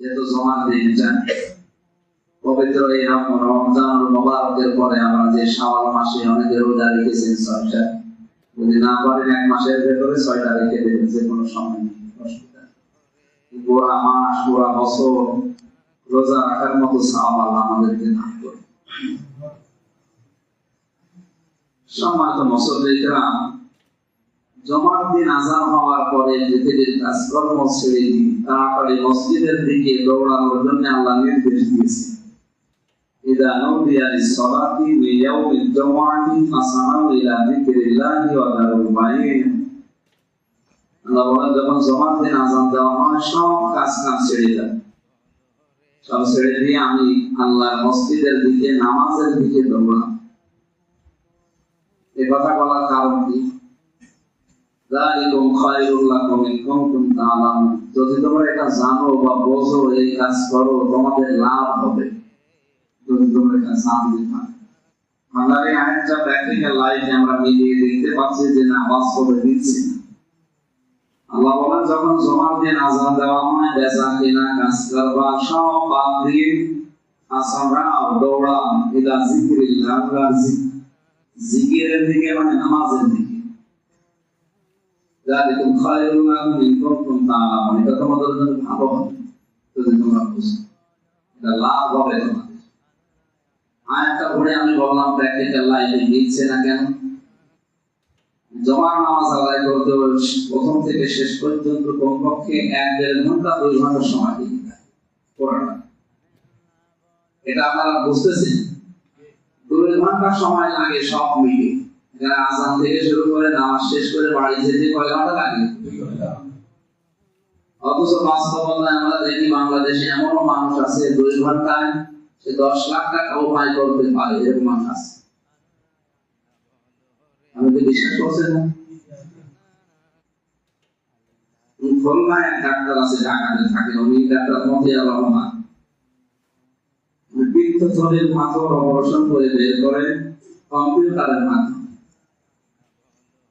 যেহেতু দিন এটা পবিত্র এই রম- রমজানুল মোবারকের পরে আমরা যে শাওয়াল মাসে অনেকে রোজা রেখেছেন ছয়টা, যদি না পারেন এক মাসের ভেতরে ছয়টা রেখে দেবেন, যে কোনো সময় অসুবিধা নেই। মাস পুরা বছর, রোজা রাখার মতো সাওয়াল আমাদেরকে দান করে সম্মানিত মুসল্লিরা জমার দিন আজান হওয়ার পরে পৃথিবীর কাজকর্ম ছেড়ে দিয়ে তাড়াতাড়ি মসজিদের দিকে দৌড়ানোর জন্য আল্লাহ নির্দেশ দিয়েছে إذا نودي للصلاة من يوم الجمعة فاسعوا إلى ذكر الله وذروا البيع আল্লাহ বলেন যখন জমার দিন আজান দেওয়া হয় সব কাজ কাজ ছেড়ে দেয় সব ছেড়ে দিয়ে আমি আল্লাহর মসজিদের দিকে নামাজের দিকে দৌড়াম এ কথা বলার কারণ কি যালিকুম খায়রুল লাকুম ইন কুনতুম তাআলামুন। যদি তোমরা এটা জানো বা বোঝো, এই কাজ করো, তোমাদের লাভ হবে। যদি তোমরা এটা জানতে পারো। প্র্যাকটিক্যাল লাইফে আমরা মিলিয়ে দেখতে পাচ্ছি যে না, বাস্তবে আল্লাহ বলেন, যখন জমার দিন আজান দেওয়া হয়, বেচা কেনা, কাজ কারবার, সব বাদ দিয়ে আসরাও দৌড়া ইলা জিকিরিল্লাহ আল্লাহর জিক- জিকিরের দিকে মানে নামাজের দিকে। এটা তোমাদের জন্য ভালো হবে যদি তোমরা বুঝো। এটা লাভ হবে আয়াতটা পড়ে আমি বললাম মিলছে না কেন? জমা নামাজ আদায় করতে প্রথম থেকে শেষ পর্যন্ত কমপক্ষে এক দেড় ঘণ্টা দুই ঘণ্টা সময় এটা আপনারা বুঝতেছেন? দুই ঘণ্টা সময় লাগে সব মিলে এখানে আসাম থেকে শুরু করে নামাজ শেষ করে বাড়ি যেতে কয় ঘণ্টা লাগে অথচ বাস্তবতায় আমরা দেখি বাংলাদেশে এমন মানুষ আছে, দুই ঘন্টায় সে দশ লাখ টাকা উপায় করতে পারে, এরকম মানুষ আছে। আমি তো বিশ্বাস করছেন না? ডাক্তার আছে, ঢাকাতে থাকে, উনি ডাক্তার মতিয়া রহমান। বৃত্তথলির মাথর অপারেশন করে বের করে কম্পিউটারের মাধ্যমে।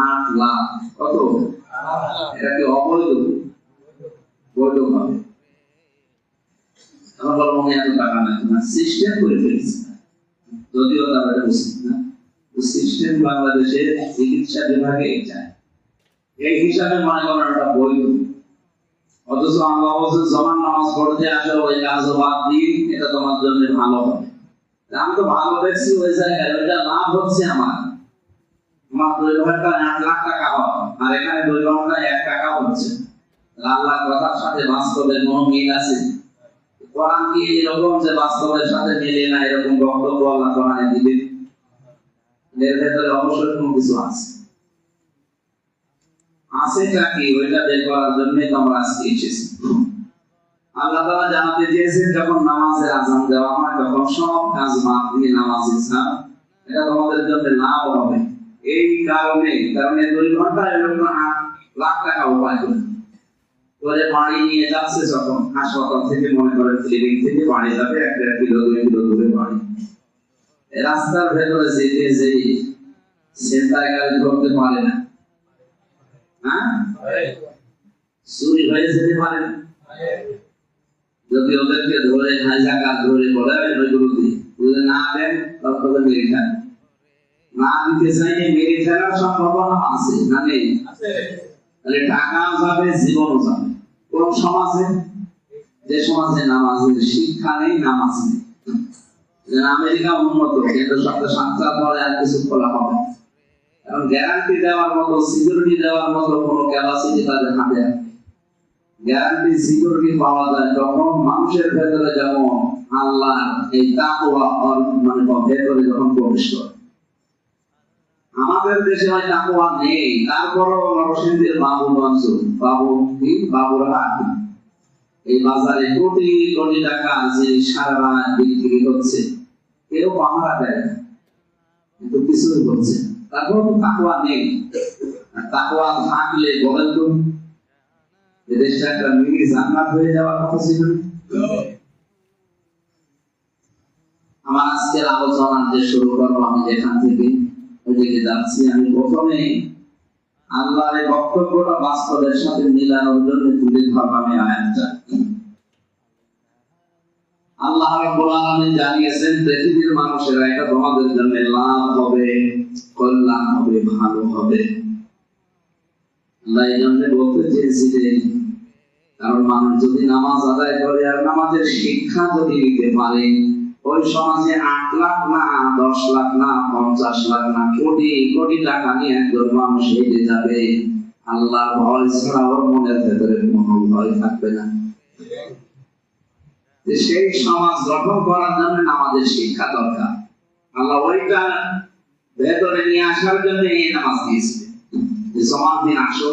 আট লাখ কত অবৈধ? বৈধ হবে আমার আমি এত টাকা নাই। না সিস্টেম করে ফেলছি। যদিও এটা উচিত না। সিস্টেম বাংলাদেশের চিকিৎসা বিভাগে চায় এই হিসাবে মনে করেন এটা বৈধ। অথচ আল্লাহ বলছে জমান নামাজ পড়তে আসো, ওই কাজ বাদ দিই এটা তোমার জন্য ভালো হবে। আমি তো ভালো দেখছি ওই জায়গায়। ওইটা লাভ হচ্ছে আমার। আল্লাহ বাস্তবের আছে? সাথে মিলে না এরকম বক্তব্য আল্লাহ কোরআনে দিবেন এর ভেতরে অবশ্যই কিছু আছে। আছেটা কি? ওইটা বের করার জন্যই তো আমরা আজকে এসেছি। আল্লাহ জানাতে দিয়েছেন যখন নামাজের আজান দেওয়া হয়, তখন সব কাজ বাদ দিয়ে নামাজ ইসলাম এটা তোমাদের জন্য লাভ হবে। এই কারণে কারণ দুই ঘণ্টা এরকম লাখ টাকা উপায় করে করে বাড়ি নিয়ে যাচ্ছে যখন, হাসপাতাল থেকে মনে করেন ক্লিনিক থেকে বাড়ি যাবে এক দেড় কিলো, দুই কিলো দূরে বাড়ি। রাস্তার ভেতরে যেতে, যেই সেন্টার গাড়ি ধরতে পারে না। হ্যাঁ? চুরি হয়ে যেতে পারে না। যদি ওদেরকে ধরে হাইজাকার ধরে বলে ওইগুলো দিই যদি না দেন, তবে মেরে খান না চাইলে মেরে ফেলার সম্ভাবনা আছে না নেই? তাহলে টাকাও যাবে জীবনও যাবে। কোন সমাজে? যে সমাজে নামাজের শিক্ষা নেই নামাজ নেই। আমেরিকা উন্নত কিন্তু সপ্তাহ সাতটার পরে আর কিছু খোলা হবে কারণ গ্যারান্টি দেওয়ার মতো সিকিউরিটি দেওয়ার মতো কোনো ক্যাপাসিটি তাদের হাতে গ্যারান্টি সিকিউরিটি পাওয়া যায় তখন মানুষের ভেতরে যেমন আল্লাহ এই তাকওয়া অর- মানে ভেতরে যখন প্রবেশ করে। আমাদের দেশে হয় তাকওয়া নেই। তারপরও নরসিংদীর বাবু গঞ্জ বাবু বাবুর এই বাজারে কোটি কোটি টাকা জিনিস সারা বিক্রি হচ্ছে। কেউ পাহারা দেয় কিন্তু কিছুই হচ্ছে তারপর তো তাকুয়া নেই। তাকুয়া থাকলে বলেন তো দেশটা একটা মিনি জান্নাত হয়ে যাওয়ার কথা ছিল। আমার আজকের আলোচনা যে শুরু করব আমি যেখান থেকে ওইদিকে যাচ্ছি আমি প্রথমে। আল্লাহর এই বক্তব্যটা বাস্তবের সাথে মিলানোর জন্য তুলে ধরলাম এই আয়াতটা আল্লাহ রাব্বুল আলামিন জানিয়েছেন, পৃথিবীর মানুষেরা এটা তোমাদের জন্য লাভ হবে, কল্যাণ হবে, ভালো হবে। আল্লাহ এই জন্য বলতে চেয়েছিলেন, কারণ মানুষ যদি নামাজ আদায় করে আর নামাজের শিক্ষা যদি নিতে পারে ওই সমাজে আট লাখ না, দশ লাখ না, পঞ্চাশ লাখ না, কোটি কোটি টাকা নিয়ে একজন মানুষ হেঁটে যাবে। আল্লাহ ভয় ছাড়া ওর মনের ভেতরে কোনো ভয় থাকবে না। সেই সমাজ গঠন করার জন্য আমাদের শিক্ষা দরকার। আল্লাহ ওইটা ভেতরে নিয়ে আসার জন্য এই নামাজ দিয়েছে। যে সমাজ দিন আসো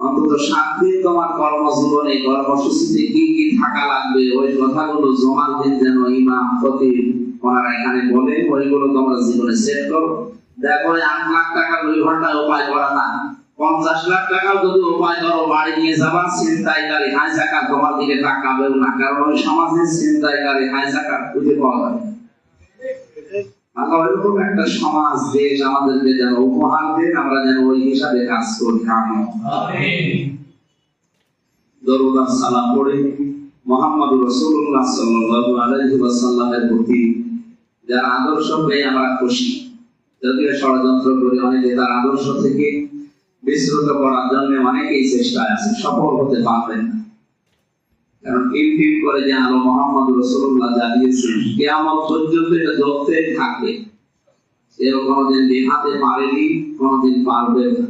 অন্তত সাত দিন তোমার কর্মজীবনে কর্মসূচিতে কি কি থাকা লাগবে? ওই কথাগুলো জমার দিন যেন ইমাম, খতিব ওনারা এখানে বলে, ওইগুলো তোমরা জীবনে সেট করো। দেখো আট লাখ টাকা দুই ঘন্টায় উপায় করা না। পঞ্চাশ লাখ টাকাও যদি উপায় করো, বাড়ি নিয়ে যাবার যাবা ছিনতাইকারী হাইজাকার তোমার দিকে তাকাবেও না, কারণ ওই সমাজে ছিনতাইকারী হাইজাকার খুঁজে পাওয়া যাবে আল্লাহ এরকম একটা সমাজ দেশ আমাদেরকে যেন উপহার দেন, আমরা যেন ওই হিসাবে কাজ করি। আমি সালাম পড়ে মোহাম্মদ রসুল্লাহ আলাইহি ওয়াসাল্লামের প্রতি যার আদর্শ পেয়ে আমরা খুশি। যদিও ষড়যন্ত্র করে অনেকে তার আদর্শ থেকে বিস্মৃত করার জন্য অনেকেই চেষ্টায় আছে, সফল হতে পারবেন না। কারণ টিম টিম করে যে আলো মোহাম্মদ রসুল্লাহ জানিয়েছেন কেয়ামত পর্যন্ত এটা জ্বলতে থাকবে এর কোনোদিন দেখাতে পারেনি কোনোদিন পারবে না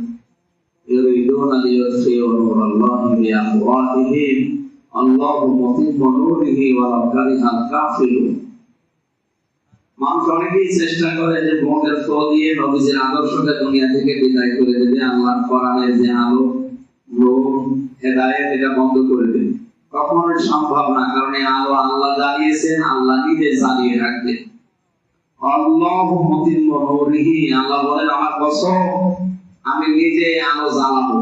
يريدون ليطفئوا نور الله بأفواههم الله متم نوره ولو كره الكافرون মানুষ অনেকেই চেষ্টা করে যে মুখের ফল দিয়ে নবীজির আদর্শকে দুনিয়া থেকে বিদায় করে দেবে আল্লাহর কোরআনের যে আলো নূর হেদায়েত এটা বন্ধ করে দেবে কখনোই সম্ভব না, কারণ আলো আল্লাহ জ্বালিয়েছেন, আল্লাহ নিজে জ্বালিয়ে রাখবেন আল্লাহ নূরিহি, আল্লাহ বলেন, আমার কসম, আমি নিজে আলো জ্বালাবো।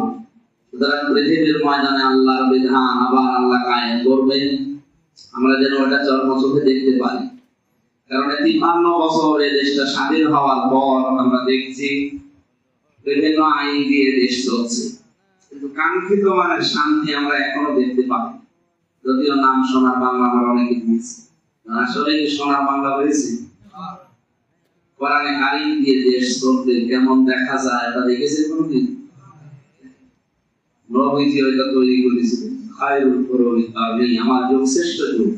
সুতরাং পৃথিবীর ময়দানে আল্লাহর বিধান আবার আল্লাহ কায়েম করবেন। আমরা যেন ওটা চর্ম চোখে দেখতে কারণ তিপ্পান্ন বছর এই দেশটা স্বাধীন হওয়ার পর আমরা দেখছি বিভিন্ন আইন দিয়ে দেশ চলছে। কিন্তু কাঙ্ক্ষিত মানে শান্তি আমরা এখনও দেখতে পাই যদিও নাম সোনার বাংলা আমরা অনেকে দিয়েছি আসলে কি সোনার বাংলা হয়েছে কোরআনে দিয়ে দেশ কেমন দেখা যায় তা দেখেছে কোনদিন? ওইটা তৈরি কারণে আমার যুগ শ্রেষ্ঠ যুগ।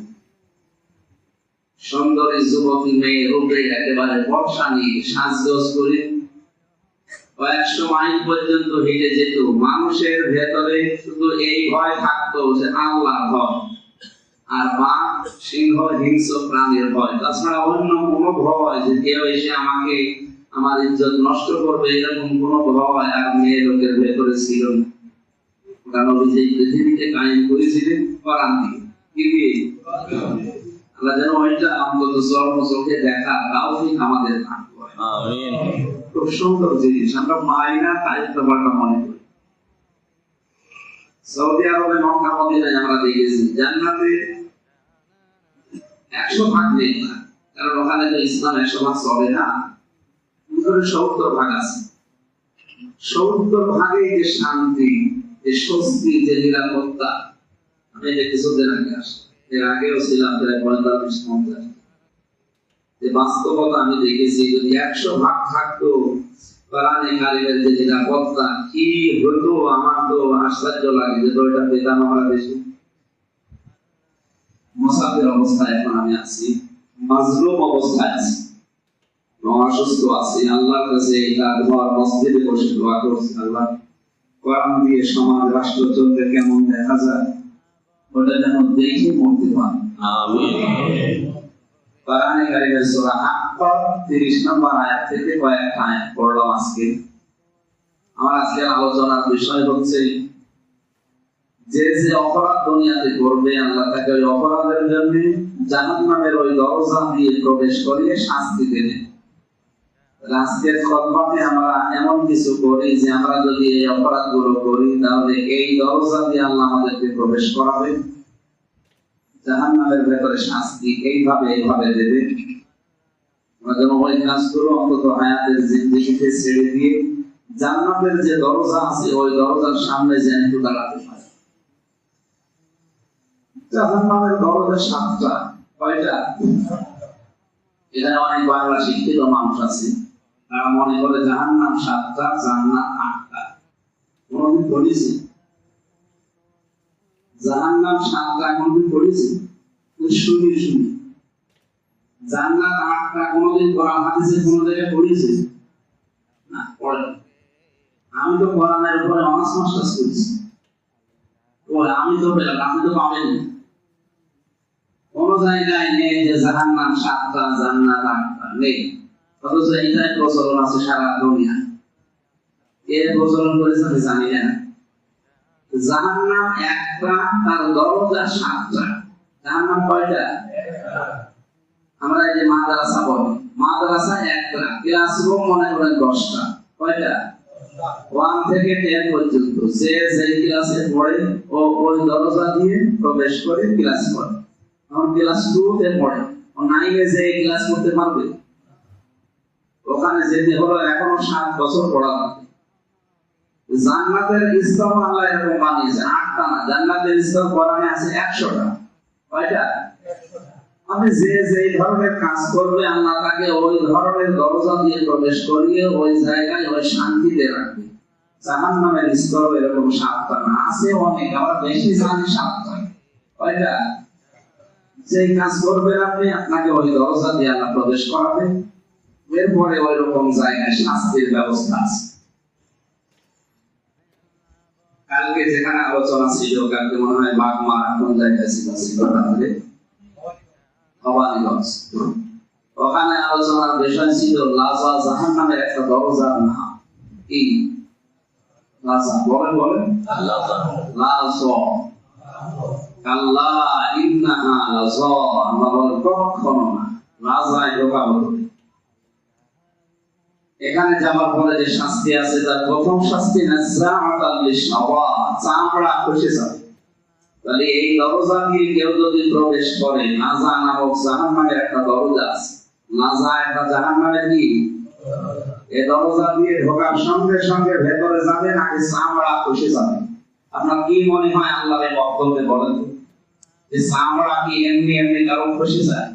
সুন্দরী যুবতী মেয়ে রূপে একেবারে বর্ষা নিয়ে সাজগোজ করে কয়েকশো মাইল পর্যন্ত হেঁটে যেত। মানুষের ভেতরে শুধু এই ভয় থাকতো যে আল্লাহ ভয়। আর বাঘ সিংহ হিংস্র প্রাণীর ভয়। তাছাড়া অন্য কোনো ভয় যে কেউ এসে আমাকে আমার ইজ্জত নষ্ট করবে এরকম কোনো ভয় আর মেয়ে লোকের ভেতরে ছিল না। কারণ ওই যে পৃথিবীকে কায়েম করেছিলেন কোরআন দিয়ে? কি আল্লাহ যেন ওইটা অন্তত চর্ম চোখে দেখা তাও আমাদের খুব সুন্দর জিনিস। আমরা পাই তাই ব্যাপারটা মনে করি। সৌদি আরবে মক্কা মদিনায় আমরা দেখেছি, জান্নাতে একশো ভাগ নেই। কারণ ওখানে তো ইসলাম একশো ভাগ চলে না। ভিতরে সত্তর ভাগ আছে। সত্তর ভাগে যে শান্তি, যে স্বস্তি, যে নিরাপত্তা, আমি যে কিছুদিন আগে আসি এর আগেও ছিলাম প্রায় পঁয়তাল্লিশ পঞ্চাশ যে বাস্তবতা আমি দেখেছি, যদি একশো ভাগ থাকতো, কোরআনে কারিমের যে নিরাপত্তা কি হতো আমার তো আশ্চর্য লাগে যে ওইটা পেতাম আমরা বেশি মুসাফির অবস্থায় এখন আমি আছি মাজলুম অবস্থায় আছি। অসুস্থ আছি আল্লাহর কাছে এটা ঘর মসজিদে বসে দোয়া করছি আল্লাহ কোরআন দিয়ে সমাজ রাষ্ট্র চলতে কেমন দেখা যায়? ওটা যেন দেখে মরতে আমিন। কোরআনে কারিমের সূরা আনফাল 30 নম্বর আয়াত থেকে কয়েকটা আয়াত পড়লাম আজকে। আমার আজকের আলোচনার বিষয় হচ্ছে যে যে অপরাধ দুনিয়াতে করবে, আল্লাহ তাকে ওই অপরাধের জন্য জাহান্নামের ওই দরজা দিয়ে প্রবেশ করিয়ে শাস্তি দেবে। আজকের আমরা এমন কিছু করি যে আমরা যদি এই অপরাধগুলো করি, তাহলে এই দরজা দিয়ে আল্লাহ আমাদেরকে প্রবেশ করাবে। জাহান্নামের ভেতরে শাস্তি এইভাবে এইভাবে দেবে। আমরা যেন ওই অন্তত হায়াতের জিন্দিগিতে ছেড়ে দিয়ে জান্নাতের যে দরজা আছে, ওই দরজার সামনে যেন একটু দাঁড়াতে পারে। জাহান্নামের দরজা সাতটা, কয়টা? এখানে অনেক বাংলা শিক্ষিত মানুষ আছে। তারা মনে করে জাহান্নাম সাতটা, জান্নাত আটটা। কোনদিন পড়েছি? জাহান্নাম সাতটা কোনদিন শুনি শুনি। জান্নাত আটটা কোনদিন হাদিসে কোন জায়গায় পড়েছি? আমি তো কোরআনের উপরে অনার্স মাস্টার্স করেছি। ও আমি তো পেলাম, আপনি তো পাবেন কোন জায়গায় নেই যে সাতটা, জান্নাত আটটা, নেই। প্রচলন আছে সারা দুনিয়া। কে প্রচলন করেছে আমি জানি না। একটা, তার দরজা সাতটা। কয়টা? আমরা এই যে মাদ্রাসা বলি, মাদ্রাসা একটা, ক্লাসরুম মনে করেন দশটা। কয়টা? ওয়ান থেকে টেন পর্যন্ত। যে যে ক্লাসে পড়ে, ও ওই দরজা দিয়ে প্রবেশ করে ক্লাস করে। এখন ক্লাস টু তে পড়ে। ও নাইনে যে ক্লাস করতে পারবে? ওখানে যেতে হলো এখনও সাত বছর পড়া লাগবে জান্নাতের স্তর আল্লাহ এরকম বানিয়েছে, আটটা না। জান্নাতের স্তর কোরআনে আছে একশোটা। কয়টা? আপনি যে যে ধরনের কাজ করবে, আল্লাহ তাকে ওই ধরনের দরজা দিয়ে প্রবেশ করিয়ে ওই জায়গায় ওই শান্তিতে রাখবে। জাহান এরকম সাতটা না, আছে অনেক আমরা বেশি জানি সাতটা। কাজ করবেন আপনি আপনাকে ওই দরজা দিয়ে আল্লাহ প্রবেশ করাবে। এরপরে ওই রকম জায়গায় শাস্তির ব্যবস্থা আছে। কালকে যেখানে আলোচনা ছিল, কালকে মনে হয় বাগমা কোন জায়গায় ছিল ওখানে আলোচনার বিষয় ছিল, লাজা জাহান একটা কি? লাজা। বলেন বলেন। লাজা। কাল্লা লাজা। আমরা বলেন কখনো না। লাজায় ঢোকাবো এখানে যাওয়ার পরে যে শাস্তি আছে, তার প্রথম শাস্তি না চামড়া খসে যাবে। তাহলে এই দরজা দিয়ে কেউ যদি প্রবেশ করে নাজা নামক জাহান একটা দরজা আছে। নাজা একটা জাহান নামের কি? এই দরজা দিয়ে ঢোকার সঙ্গে সঙ্গে ভেতরে যাবে, নাকি চামড়া খসে যাবে? আপনার কি মনে হয় আল্লাহ এই বক্তব্যে বলেন? যে চামড়া কি এমনি এমনি কারও খসে যায়?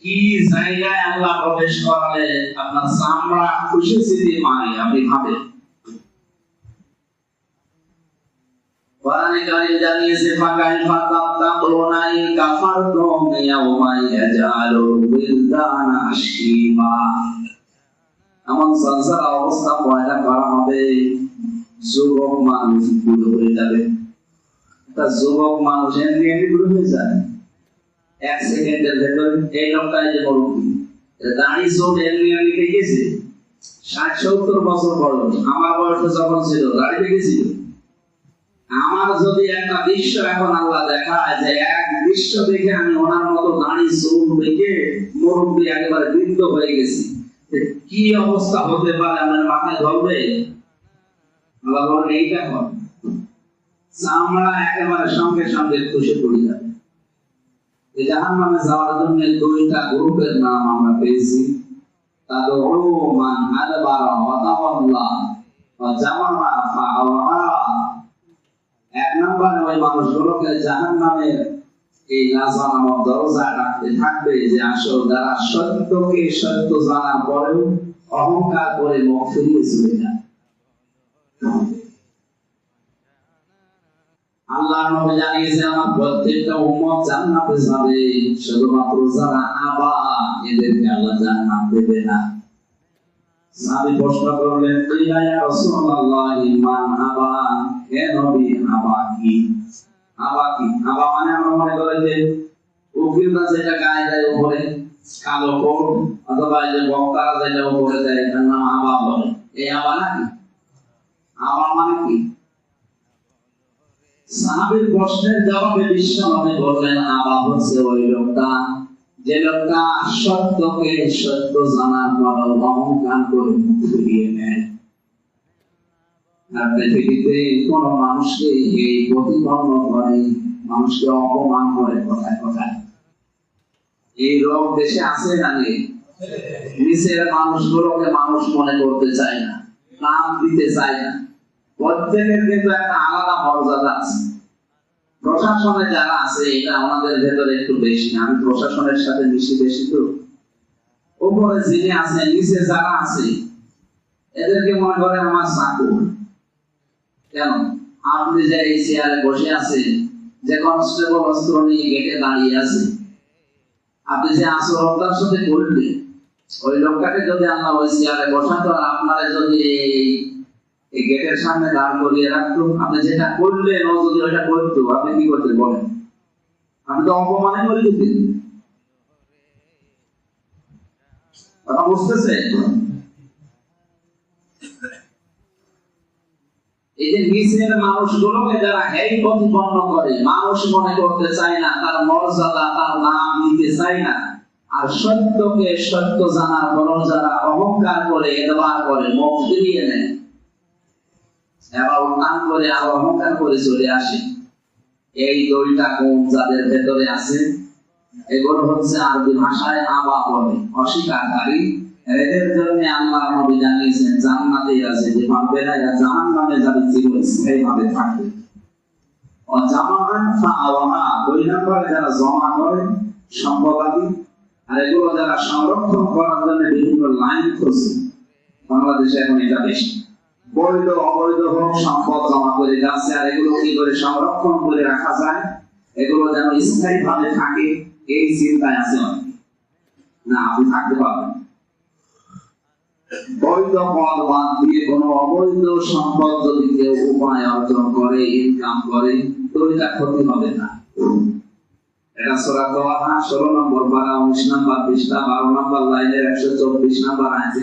কি জায়গায় আল্লাহ প্রবেশ করালে আপনার চামড়া খুশি স্মৃতি মানে আপনি ভাবেন? জানিয়েছে শিবা এমন সংসার অবস্থা পয়দা করা হবে, যুবক মানুষ বুড়ো হয়ে যাবে। যুবক মানুষ এমনি বুড়ো হয়ে যায়। এক সেকেন্ডের ভেতর এই যে মুরব্বী দাঁড়ি চোখ এমনি এমনি ষাট সত্তর বছর বয়স, আমার বয়স যখন ছিল, দাঁড়ি পেকেছিল? আমার যদি একটা দৃশ্য এখন আল্লাহ দেখায় যে এক দৃশ্য দেখে আমি ওনার মতো দাঁড়ি চোখ দেখে মুরব্বী একেবারে বৃদ্ধ হয়ে গেছি। কি অবস্থা হতে পারে আমার মাথায় ধরবে? আল্লাহ বলেন, এইটা কর। চামড়া একেবারে সঙ্গে সঙ্গে খুশি পড়ে যাবে এই জাহান্নামে যাওয়ার জন্য দুইটা গ্রুপের নাম আমরা পেয়েছি। তাদউ মান, আদবারা ওয়া তাওয়াল্লা ওয়া জামাআ ফাআওয়া এক নম্বরে ওই মানুষগুলোকে জাহান্নামের এই লাজা নামক দরজা রাখতে থাকবে যে আসল যারা সত্যকে সত্য জানার পরেও অহংকার করে মুখ ফিরিয়ে চলে যায়। আল্লাহ নবী জানিয়েছে, আমার প্রত্যেকটা উম্মত জান্নাতে যাবে, শুধুমাত্র যারা আবা এদেরকে আল্লাহ জান্নাত দেবে না। সাহাবী প্রশ্ন করলেন, ইয়া রাসূলুল্লাহ মান আবা হে নবী আবা কি? আবা কি? আবা মানে আমরা মনে করে যে উকিলরা যেটা গায়ে দেয় উপরে, কালো কোট, অথবা যে বক্তারা যেটা উপরে দেয়, এটার নাম আবা বলে। এই আবা নাকি আবা মানে কি? সাহাবীর প্রশ্নের জবাবে বিশ্বনবী বললেন আবা হচ্ছে ওই লোকটা যে লোকটা সত্যকে সত্য জানার পরও অহংকার করে মুখ নেয়। আর পৃথিবীতে কোন মানুষকে এই প্রতিপন্ন করে, মানুষকে অপমান করে কথায় কথায়। এই রোগ দেশে আছে না নেই? নিচের মানুষগুলোকে মানুষ মনে করতে চায় না, নাম দিতে চায় না। প্রত্যেকের কিন্তু একটা আলাদা মর্যাদা আছে। প্রশাসনে যারা আছে এটা আমাদের ভেতরে একটু বেশি। আমি প্রশাসনের সাথে মিশি বেশি তো। উপরে যিনি আছে নিচে যারা আছে, এদেরকে মনে করে আমার চাকর। কেন? আপনি যে এই চেয়ারে বসে আছেন, যে কনস্টেবল অস্ত্র নিয়ে গেটে দাঁড়িয়ে আছে, আপনি যে আচরণটার সাথে করলেন ওই লোকটাকে যদি আল্লাহ ওই চেয়ারে বসাতো আপনারা যদি এই এই গেটের সামনে দাঁড় করিয়ে রাখতো আপনি যেটা করলেন, ও যদি ওটা করতো, আপনি কি করতেন বলেন? আপনি তো অপমানে করে দিতেন বুঝতেছে? এই যে মানুষগুলোকে যারা হেই প্রতিপন্ন করে, মানুষ মনে করতে চায় না, তার মর্যাদা, তার নাম দিতে চায় না। আর সত্যকে সত্য জানার পরও যারা অহংকার করে এদবার করে মুখ ফিরিয়ে নেয়। উন্নান করে আর অহংকার করে চলে আসে। এই গুণ যাদের ভেতরে আছে? এগুলো হচ্ছে আরবি ভাষায় আবা বলে, অস্বীকারী। এদের জন্য আল্লাহ নবী জানিয়েছেন আছে, যে ভাববে না এরা ভাবে থাকবে। অজামান দুই নম্বরে যারা জমা করে সম্পদাদি আর এগুলো যারা সংরক্ষণ করার জন্য বিভিন্ন লাইন খুঁজছে। বাংলাদেশে এখন এটা বেশি। বৈধ, অবৈধ সম্পদ জমা করে যাচ্ছে আর এগুলো কি করে সংরক্ষণ করে রাখা যায়? এগুলো যেন স্থায়ী ভাবে থাকে, এই চিন্তায় আছে না, আপনি থাকতে পারবেন বৈধ পদ বাদ দিয়ে কোন অবৈধ সম্পদ যদি কেউ উপায় অর্জন করে ইনকাম করে তো এটা ক্ষতি হবে না। এটা সোরা দোয়া ষোলো নম্বর পারা, উনিশ নম্বর বারো নম্বর লাইনের একশো চব্বিশ নম্বর আছে।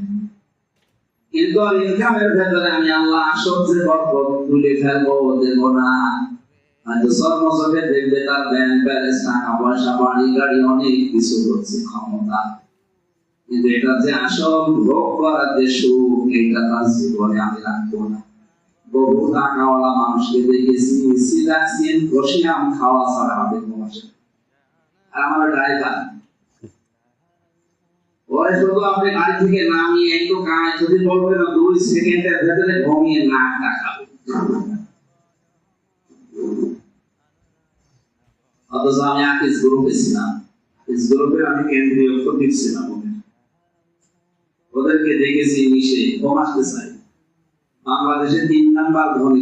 কিন্তু আর ইনকামের ভেতরে আমি আল্লাহ সবচেয়ে বরকত তুলে ফেলব, দেবো না। হয়তো চর্ম দেখবে তার ব্যাংক ব্যালেন্স, টাকা পয়সা, বাড়ি গাড়ি, অনেক কিছু হচ্ছে ক্ষমতা। কিন্তু এটা যে আসল ভোগ করার যে সুখ, এটা তার জীবনে আমি রাখব না। বহু টাকাওয়ালা মানুষকে দেখেছি, সিলাক্সিন রসিয়াম খাওয়া ছাড়া বসে আর আমার ড্রাইভার ওরে শুধু আপনি গাড়ি থেকে নামিয়ে একটু কাজ, যদি না, দুই সেকেন্ডের ভেতরে ঘুমিয়ে দেখাবে অথচ আমি আকিস গ্রুপে ছিলাম। আকিস গ্রুপে আমি কেন্দ্রীয় ছিলাম। ওদেরকে দেখেছি মিশে কম আসতে চাই বাংলাদেশে তিন নাম্বার ধনী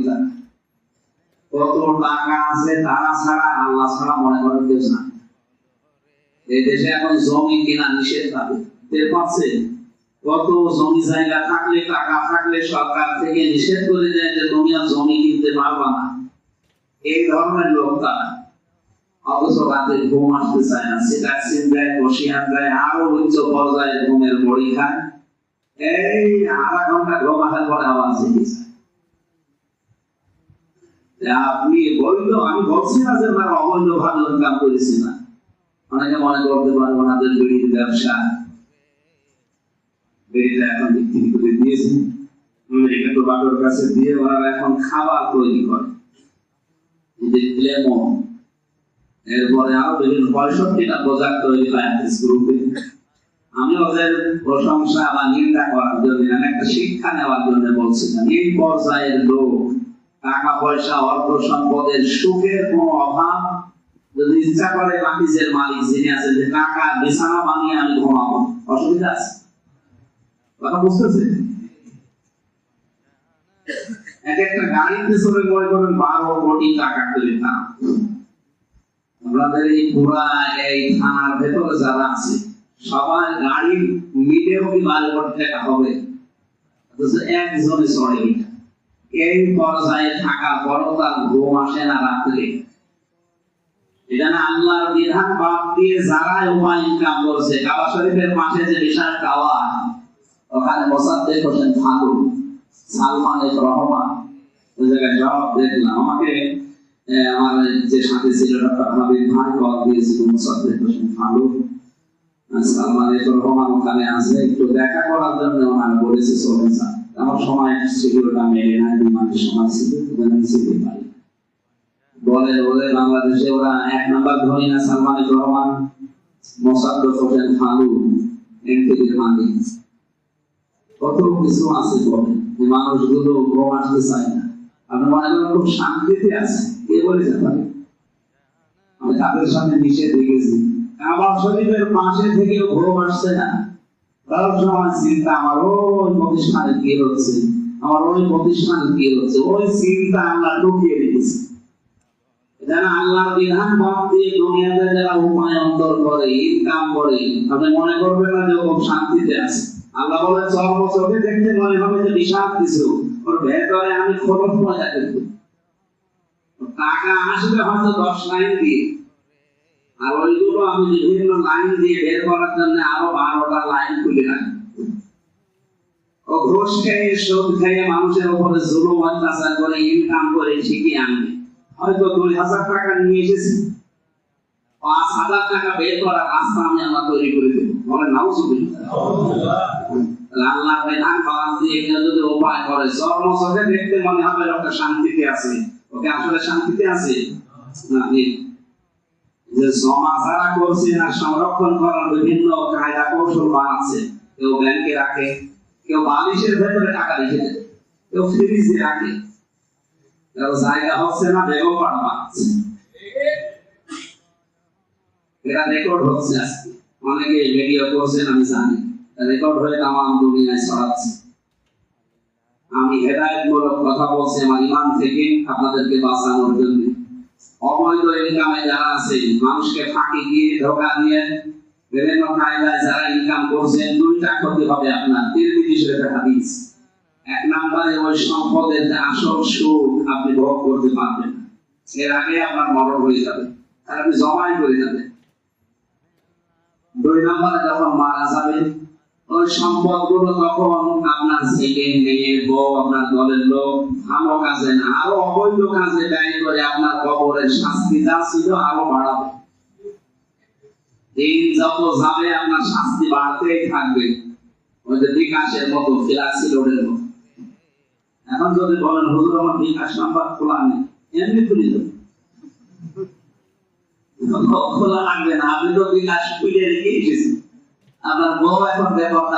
কত টাকা আছে তারা ছাড়া, আল্লাহ ছাড়া মনে করেন কেউ না। এই দেশে এখন জমি কেনা নিষেধ পাবে কত জমি জায়গা থাকলে, টাকা থাকলে সরকার থেকে নিষেধ করে দেয় যে তুমি আর জমি কিনতে পারবা না। এই ধরনের লোক তারা। অথচ রাতে ঘুম আসতে চায় না। দেয় আরও উচ্চ পর্যায়ে ঘুমের বড়ি খায়। এই আধা ঘণ্টা ঘুম আসার পরে আবার আপনি বলল, আমি বলছি না যে তারা অবৈধ ভাবে ইনকাম করেছি না। অনেকে মনে করতে পারে ওনাদের বিড়ির ব্যবসা। বিড়িটা এখন বিক্রি করে দিয়েছে। আমেরিকা তো বাটোর কাছে দিয়ে ওরা এখন খাবার তৈরি করে। লেমন, এরপরে আরও বিভিন্ন পঁয়ষট্টিটা প্রজেক্ট তৈরি হয় গ্রুপে আমি ওদের প্রশংসা বা নিন্দা করার জন্য একটা শিক্ষা নেওয়ার জন্য বলছিলাম এই পর্যায়ের লোক টাকা পয়সা অর্থ সম্পদের সুখের কোনো অভাব, যদি ইচ্ছা করে মালিক যিনি আছেন যে টাকা, বিছানা বানিয়ে আমি ঘুমাবো, অসুবিধা আছে? কথা বুঝতেছে এক একটা গাড়িতে চলে মনে করেন বারো কোটি টাকা আপনাদের এই পুরা এই থানার ভেতরে যারা আছে গাড়ি মিলেও কি হবে? একজনে চড়ে এই পর্যায়ে থাকা তার ঘুম আসে না রাত্রে। এটা না আল্লাহর বিধান বাদ দিয়ে যারা উপায় ইনকাম করছে। কাবা শরীফের পাশে যে বিশাল টাওয়ার ওখানে মোসাদ্দেক হোসেন ফারুক সালমান রহমান। ওই জায়গায় সব দেখলাম আমাকে আমার যে সাথে ছিল ডক্টর হাবিব ভাই কল দিয়েছিল মোসাদ্দেক হোসেন আর সালমান রহমান ওখানে আছে। একটু দেখা করার জন্য ওনারা বলেছে চলেন স্যার, আমার সময় সেগুলোটা মেলে না বিমানের সময় ছিল যেতে পারি বলে বলে বাংলাদেশে ওরা এক নাম্বার ধনী না সালমান রহমান, মোসাদ্দেক হোসেন ফারুক এনটিভির মালিক কত কিছু আছে মানুষগুলো চায় না। আপনি মনে করেন খুব শান্তিতে আছে। কে আমি তাদের সামনে মিশে দেখেছি পাশে থেকেও ঘুম আসছে না। তার সময় চিন্তা, আমার ওই প্রতিষ্ঠানে কি হচ্ছে আমার ওই প্রতিষ্ঠানে কি হচ্ছে ওই চিন্তা আল্লাহ ঢুকিয়ে যারা বিধান দুনিয়াতে যারা উপায় অন্তর করে ইনকাম করে, আপনি মনে করবেন না যে খুব শান্তিতে আছে। আল্লাহ বলে চর্ম চোখে দেখতে মনে হবে যে বিষাদ কিছু। ওর ভেতরে আমি খরচ মজা কিন্তু টাকা আসবে হয়তো দশ লাইন দিয়ে। আর ওইগুলো আমি বিভিন্ন লাইন দিয়ে বের করার জন্য আরও বারোটা লাইন খুলে রাখি। ও ঘুষ খেয়ে, সুদ খেয়ে মানুষের উপরে জুলুম, অত্যাচার করে ইনকাম করে ঠিকই আনবে হয়তো দুই হাজার টাকা নিয়ে এসেছি। পাঁচ হাজার টাকা বের করার রাস্তা আমি আল্লাহ তৈরি করে আল্লাহ যদি উপায় করে দেখতে মনে হবে শান্তিতে আছে। ওকে, আসলে শান্তিতে আছে। যে করছে সংরক্ষণ করার বিভিন্ন কায়দা কৌশল বানাচ্ছে, কেউ ব্যাংকে রাখে, কেউ বালিশের ভেতরে টাকা রেখে দেয়, কেউ ফ্রিজে রাখে। কেউ জায়গা হচ্ছে না, বেগম পাড়া বানাচ্ছে। এটা রেকর্ড হচ্ছে আজকে অনেকে ভিডিও করছেন, আমি জানি। রেকর্ড হয়ে তামাম দুনিয়ায় ছড়াচ্ছে। আমি হেদায়তমূলক কথা বলছি আমার ইমান থেকে আপনাদেরকে বাঁচানোর জন্য। অবৈধ ইনকামে যারা আছে, মানুষকে ফাঁকি দিয়ে, ধোকা দিয়ে বিভিন্ন কায়দায় যারা ইনকাম করছেন দুইটা ক্ষতি হবে আপনার। তিরমিজি শরীফের হাদিস। এক নম্বরে ওই সম্পদের যে আসল সুখ আপনি ভোগ করতে পারবেন এর আগে আপনার মরণ হয়ে যাবে। আর আপনি জমাই করে যাবেন। দুই নম্বরে যখন মারা যাবেন ওই সম্পদগুলো তখন আপনার ছেলে মেয়ে বউ আপনার দলের লোক, ভালো কাজে না, আরও অবৈধ কাজে ব্যয় করে আপনার কবরের শাস্তি যা ছিল আরও বাড়াবে। দিন যত যাবে, আপনার শাস্তি বাড়তেই থাকবে। ওই যে বিকাশের মতো ফিলাক্সি লোডের মতো। এখন যদি বলেন, হুজুর, আমার বিকাশ নাম্বার খোলা নেই। এমনি খুলে দেবো খোলা লাগবে না আপনি তো বিকাশ খুলে রেখে এসেছেন আপনার বউ এখন ব্যাপারটা